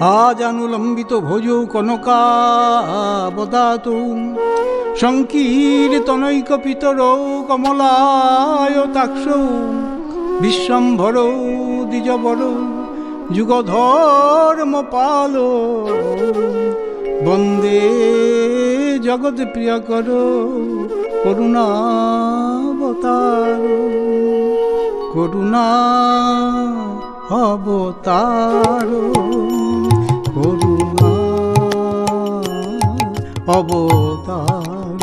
আজ আনুলম্বিত ভোজ কনকাবদাত সংকীর্তনৈক পিতর কমলায় তাক্ষ বিশ্বম্ভর দ্বিজবর যুগধর্ম পাল বন্দে জগৎ প্রিয় কর করুণাবতার। করুণা অবতার অবতার।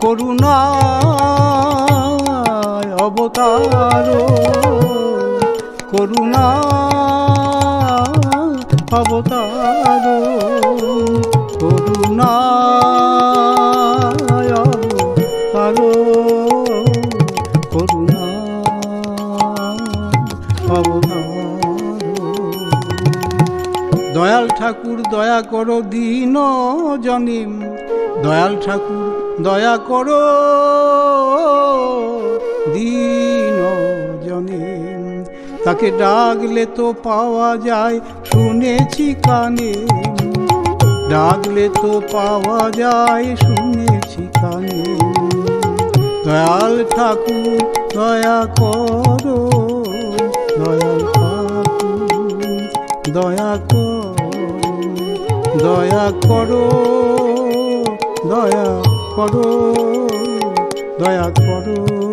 করুণা অবতার। করুণা অবতার। করুণা অবতার। করুণা অবতার। দয়াল ঠাকুর দয়া করো দিন জনিম। দয়াল ঠাকুর দয়া করো দিন জনিম। তাকে ডাকলে তো পাওয়া যায়, শুনেছি কানে। ডাকলে তো পাওয়া যায়, শুনেছি কানে। দয়াল ঠাকুর দয়া করো, দয়াল ঠাকুর দয়া করো। দয়া করো দয়া করো দয়া করো।